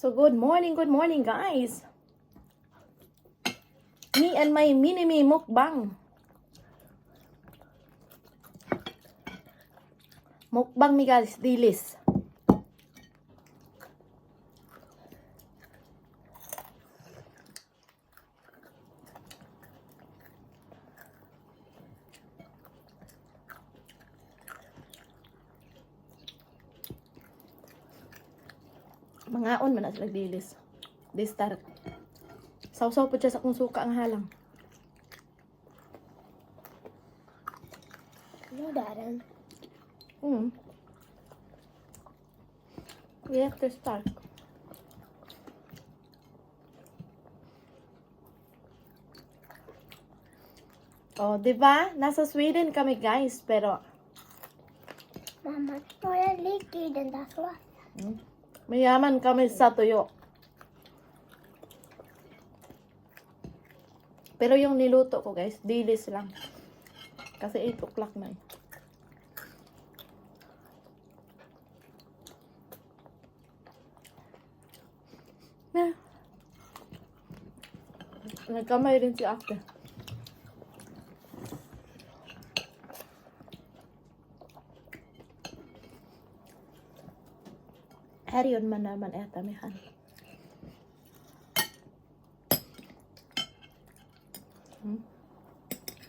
So good morning, good morning guys. Me and my mini me mukbang. Mukbang mi guys, dilis. Mangaon man sila dilis. Di start. Sausaw po siya sa kung suka ang halang. No, Darren. Mm. We have to start. Oh, 'di ba? Nasa Sweden kami, guys, pero har jag ligger i den där såsen? Mayaman kami sa tuyo. Pero yung niluto ko, guys, dilis lang. Kasi 8 o'clock na eh. Na. Nagkamay rin si Ate. Herion man naman eta mihan.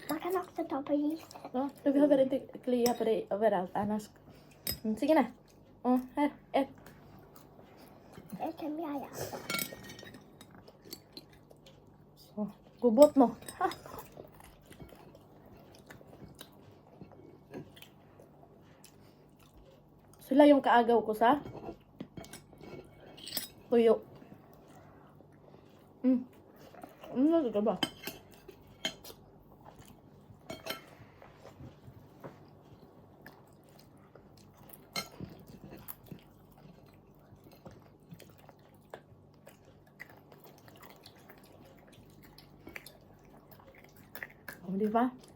Man kan också ta på gipset. Ja, du behöver inte klia på dig överallt annars. Mm, sige na. Oh, här, ett. Det kan jag göra. Så, gubot mo. Ha. Sila yung kaagaw ko sa tuyo. Mm. Ano ka ba? O, di ba? O,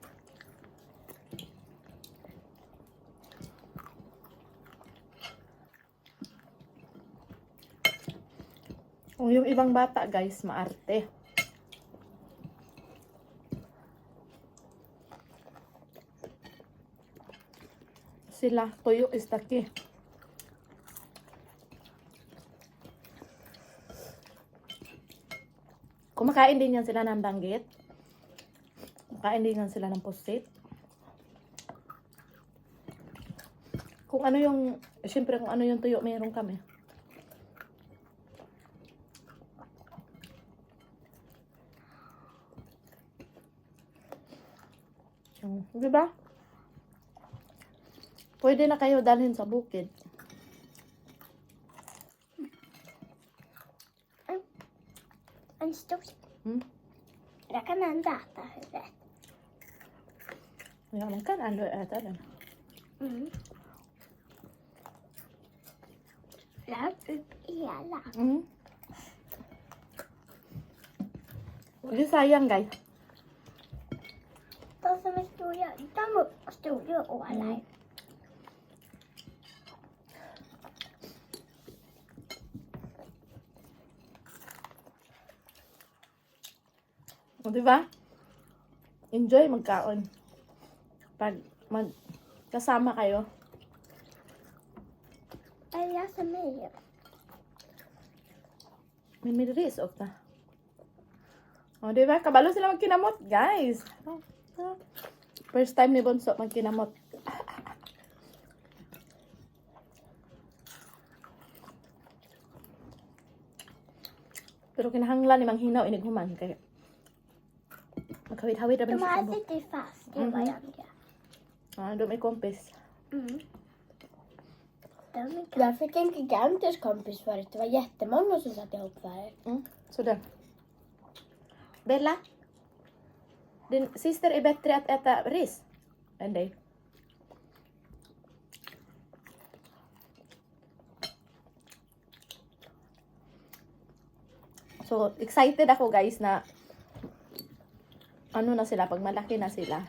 yung ibang bata, guys, maarte. Sila, tuyo is key. Kumakain din yan sila ng danggit. Kain din nga sila ng post-it. Kung ano yung, eh, syempre kung ano yung tuyo, meron kami. Yung, di ba? Pwede na kayo dalhin sa bukid. En stor. Mm. Jag kan ändå äta huvudet. Ja, man kan ändå äta den. Mm. Lägg upp hela. Mm. Det är sayang guys. Stora, de är stora ålar. Mm. O, di ba? Enjoy magkaon. Pag mag kasama kayo. Jag som mig? May miris ofta. O, di ba? Kabalo sila magkinamot, guys. O, o. First time ni Bonso magkinamot. Pero kinahanglan ni Mang inig human kay magkawit-hawit ra ba siya. Tumaas ito fast. Di ba mhm. yan? Ah, doon may kompis. Mm. fick en gigantisk kompis förut. Det var jättemånga som satt ihop förut. Mm. Sådär. Bella? Din syster är bättre att äta ris än dig. So, excited ako guys na ano na sila, pag malaki na sila.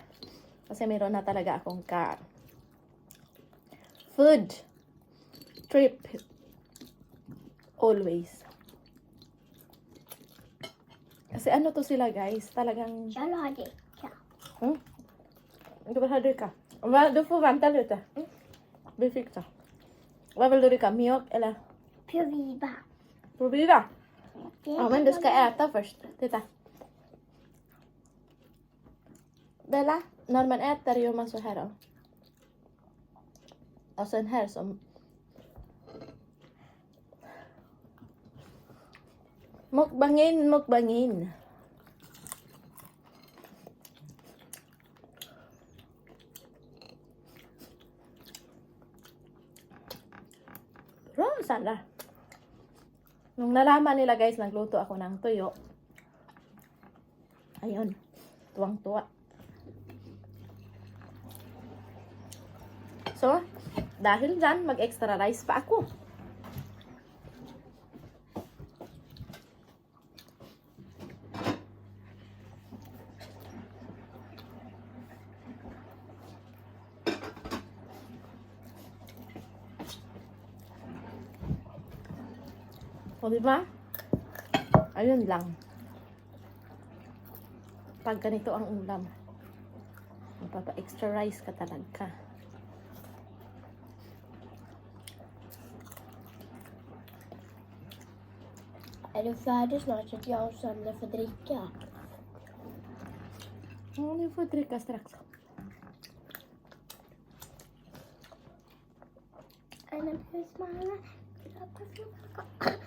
Kasi meron na talaga akong ka food trip always. Kasi ano to sila guys, talagang... Jag det. Ja. Mm. Du vill ha dricka? Va, du får vänta lite. Mm. Vi fixar. Vad vill du dricka? Mjölk eller Purviva. Provida? Det Ja, men du ska äta först. Titta. Bella, när man äter gör man så här då. Och sen här som... Mukbangin, mukbangin. Bro, Sandra. Nung nalaman nila guys, nagluto ako ng tuyo. Ayun, tuwang-tuwa. So, dahil dyan, mag-extra rice pa ako. O, di ba? Ayun lang. Pag ganito ang ulam, magpapa-extra rice ka talaga. Är du färdig snart så att jag och Sandra får dricka? Ja, ni får dricka strax. Ana plus mamma. Plus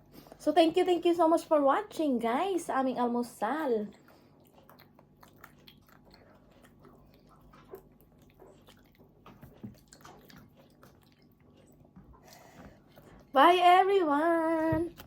So, thank you, thank you so much for watching guys aming almusal. Bye everyone!